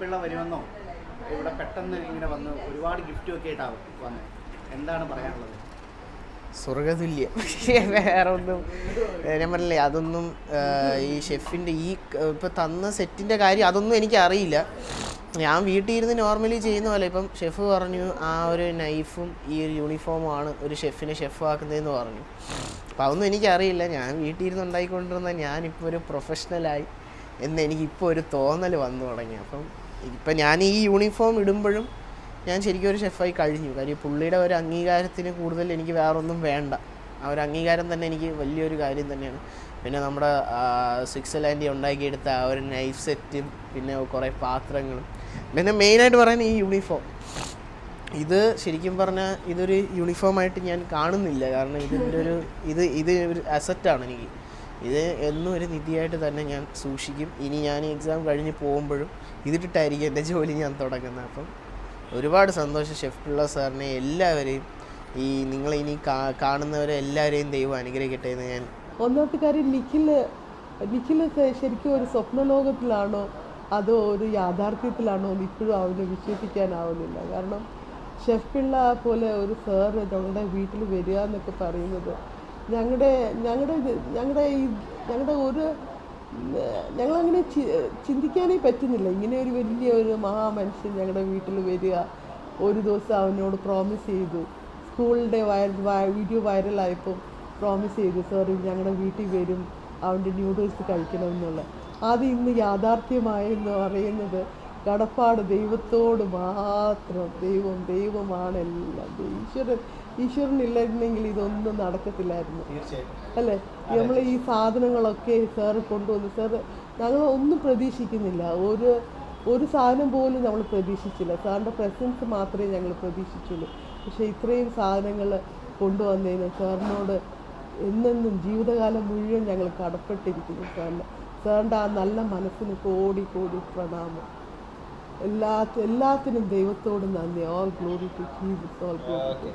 ഷെഫിള്ള വരുമെന്നോ? ഇവിടെ പെട്ടെന്ന് ഇങ്ങനെ വന്ന് ഒരുപാട് ഗിഫ്റ്റും ഒക്കെ ആയിട്ടാവും വന്ന്. എന്താണ് പറയാനുള്ളത്? സ്വർഗതുല്യം വേറെ ഒന്നും ഞാൻ പറഞ്ഞില്ലേ അതൊന്നും ഈ ഷെഫിന്റെ ഈ ഇപ്പം തന്ന സെറ്റിന്റെ കാര്യം അതൊന്നും എനിക്ക് അറിയില്ല. ഞാൻ വീട്ടിൽ ഇരുന്ന് നോർമലി ചെയ്യുന്ന പോലെ ഇപ്പം ഷെഫ് പറഞ്ഞു ആ ഒരു നൈഫും ഈ ഒരു യൂണിഫോമാണ് ഒരു ഷെഫിനെ ഷെഫ് ആക്കുന്നതെന്ന് പറഞ്ഞു. അപ്പം അതൊന്നും എനിക്കറിയില്ല ഞാൻ വീട്ടിൽ ഇരുന്ന് ഉണ്ടായിക്കൊണ്ടിരുന്ന ഞാനിപ്പോൾ ഒരു പ്രൊഫഷണലായി എന്ന് എനിക്കിപ്പോൾ ഒരു തോന്നൽ വന്നു തുടങ്ങി. അപ്പം ഇപ്പം ഞാൻ ഈ യൂണിഫോം ഇടുമ്പോഴും ഞാൻ ശരിക്കും ഒരു ഷെഫായി കഴിഞ്ഞു. കാര്യം പുള്ളിയുടെ ഒരു അംഗീകാരത്തിന് കൂടുതൽ എനിക്ക് വേറൊന്നും വേണ്ട. ആ ഒരു അംഗീകാരം തന്നെ എനിക്ക് വലിയൊരു കാര്യം തന്നെയാണ്. പിന്നെ നമ്മുടെ സിക്സ് ലാൻഡി ഉണ്ടാക്കിയെടുത്ത ആ ഒരു നൈഫ് സെറ്റും പിന്നെ കുറേ പാത്രങ്ങളും. പിന്നെ മെയിനായിട്ട് പറയാൻ ഈ യൂണിഫോം ഇത് ശരിക്കും പറഞ്ഞാൽ ഇതൊരു യൂണിഫോമായിട്ട് ഞാൻ കാണുന്നില്ല. കാരണം ഇതിന്റെ ഒരു ഇത് ഇത് ഒരു അസറ്റാണ് എനിക്ക്. ഇത് എന്നും ഒരു നിധിയായിട്ട് തന്നെ ഞാൻ സൂക്ഷിക്കും. ഇനി ഞാൻ എക്സാം കഴിഞ്ഞ് പോകുമ്പോഴും ഇതിട്ടിട്ടായിരിക്കും എന്റെ ജോലി ഞാൻ തുടങ്ങുന്നത്. അപ്പം ഒരുപാട് സന്തോഷം ഷെഫ് പിള്ള സാറിനെ എല്ലാവരെയും. ഈ നിങ്ങൾ ഇനി കാ- കാണുന്നവരെ എല്ലാവരെയും ദൈവം അനുഗ്രഹിക്കട്ടെ എന്ന് ഞാൻ ഒന്നാമത്തെ കാര്യം നിഖിൽ നിഖിൽ ശരിക്കും ഒരു സ്വപ്നലോകത്തിലാണോ അതോ ഒരു യാഥാർത്ഥ്യത്തിലാണോ എന്ന് ഇപ്പോഴും അവന് വിശ്വസിക്കാനാവുന്നില്ല. കാരണം ഷെഫ് പിള്ള പോലെ ഒരു സാറ് ഞങ്ങളുടെ വീട്ടിൽ വരിക എന്നൊക്കെ പറയുന്നത് ഞങ്ങളുടെ ഞങ്ങളുടെ ഞങ്ങളുടെ ഈ ഞങ്ങളുടെ ഒരു ഞങ്ങളങ്ങനെ ചിന്തിക്കാനേ പറ്റുന്നില്ല. ഇങ്ങനെ ഒരു വലിയ ഒരു മഹാമനുഷ്യൻ ഞങ്ങളുടെ വീട്ടിൽ വരിക ഒരു ദിവസം അവനോട് പ്രോമിസ് ചെയ്തു. സ്കൂളിന്റെ വൈറൽ വീഡിയോ വൈറലായപ്പോൾ പ്രോമിസ് ചെയ്തു സോറി ഞങ്ങളുടെ വീട്ടിൽ വരും അവന്റെ ന്യൂഡിൽസ് കഴിക്കണമെന്നുള്ള അത് ഇന്ന് യാഥാർത്ഥ്യമായെന്ന് പറയുന്നത് കടപ്പാട് ദൈവത്തോട് മാത്രം. ദൈവം ദൈവമാണ് ദൈവമാണെല്ലാം ഈശ്വരൻ ഈശ്വരനില്ലായിരുന്നെങ്കിൽ ഇതൊന്നും നടക്കത്തില്ലായിരുന്നു. അല്ലേ? നമ്മൾ ഈ സാധനങ്ങളൊക്കെ സാറ് കൊണ്ടുവന്ന് സാറ് ഞങ്ങൾ ഒന്നും പ്രതീക്ഷിക്കുന്നില്ല. ഒരു ഒരു സാധനം പോലും നമ്മൾ പ്രതീക്ഷിച്ചില്ല. സാറിന്റെ പ്രസൻസ് മാത്രമേ ഞങ്ങൾ പ്രതീക്ഷിച്ചുള്ളൂ. പക്ഷേ ഇത്രയും സാധനങ്ങൾ കൊണ്ടുവന്നതിന് സാറിനോട് എന്നെന്നും ജീവിതകാലം മുഴുവൻ ഞങ്ങൾ കടപ്പെട്ടിരിക്കുന്നു സാറിന് സാറിന്റെ ആ നല്ല മനസ്സിന് കോടി കോടി പ്രണാമം. എല്ലാ എല്ലാത്തിനും ദൈവത്തോട് നന്ദി. All glory to Jesus all glory to